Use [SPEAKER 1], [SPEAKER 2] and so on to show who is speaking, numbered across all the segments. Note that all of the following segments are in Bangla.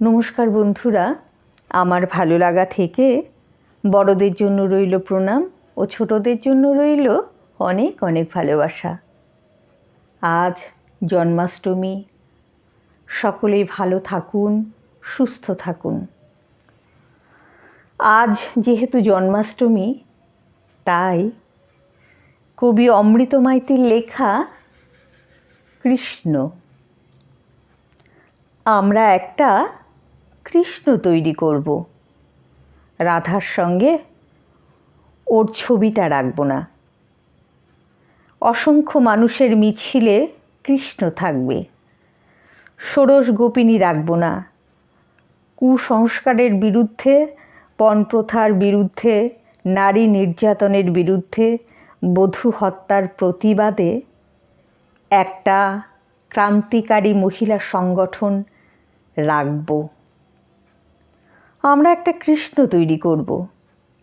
[SPEAKER 1] নমস্কার বন্ধুরা, আমার ভালো লাগা থেকে বড়দের জন্য রইল প্রণাম ও ছোটদের জন্য রইল অনেক অনেক ভালোবাসা। আজ জন্মাষ্টমী, সকলেই ভালো থাকুন, সুস্থ থাকুন। আজ যেহেতু জন্মাষ্টমী, তাই কবি অমৃত মাইতির লেখা কৃষ্ণ। আমরা একটা কৃষ্ণ তৈরি করব। রাধার সঙ্গে ওর ছবিটা রাখব না। অসংখ্য মানুষের মিছিলে কৃষ্ণ থাকবে। ষোড়শ গোপিনী রাখব না। কুসংস্কারের বিরুদ্ধে পণপ্রথার বিরুদ্ধে, নারী নির্যাতনের বিরুদ্ধে, বধূ হত্যার প্রতিবাদে একটা ক্রান্তিকারী মহিলা সংগঠন রাখব। আমরা একটা কৃষ্ণ তৈরি করব।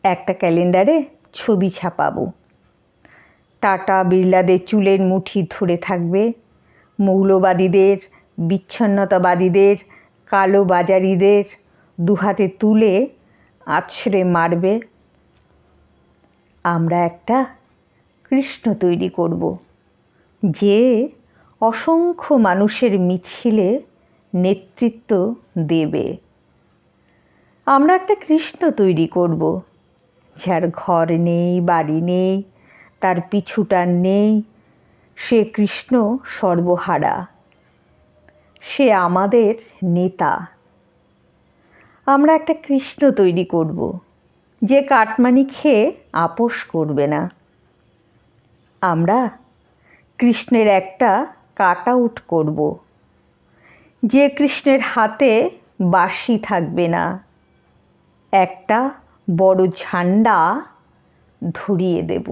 [SPEAKER 1] একটা ক্যালেন্ডারে ছবি ছাপাবো। টাটা বিড়লাদের চুলের মুঠি ধরে থাকবে। মৌলবাদীদের, বিচ্ছন্নতাবাদীদের, কালো বাজারিদের দুহাতে তুলে আছড়ে মারবে। আমরা একটা কৃষ্ণ তৈরি করব, যে অসংখ্য মানুষের মিছিলে নেতৃত্ব দেবে। আমরা একটা কৃষ্ণ তৈরি করব। যার ঘর নেই, বাড়ি নেই, তার পিছুটান নেই, সে কৃষ্ণ সর্বহারা। সে আমাদের নেতা। আমরা একটা কৃষ্ণ তৈরি করব, যে কাটমানি খেয়ে আপোষ করবে না। আমরা কৃষ্ণের একটা কাট আউট করব, যে কৃষ্ণের হাতে বাঁশি থাকবে না। একটা বড় ঝান্ডা ধরিয়ে দেব।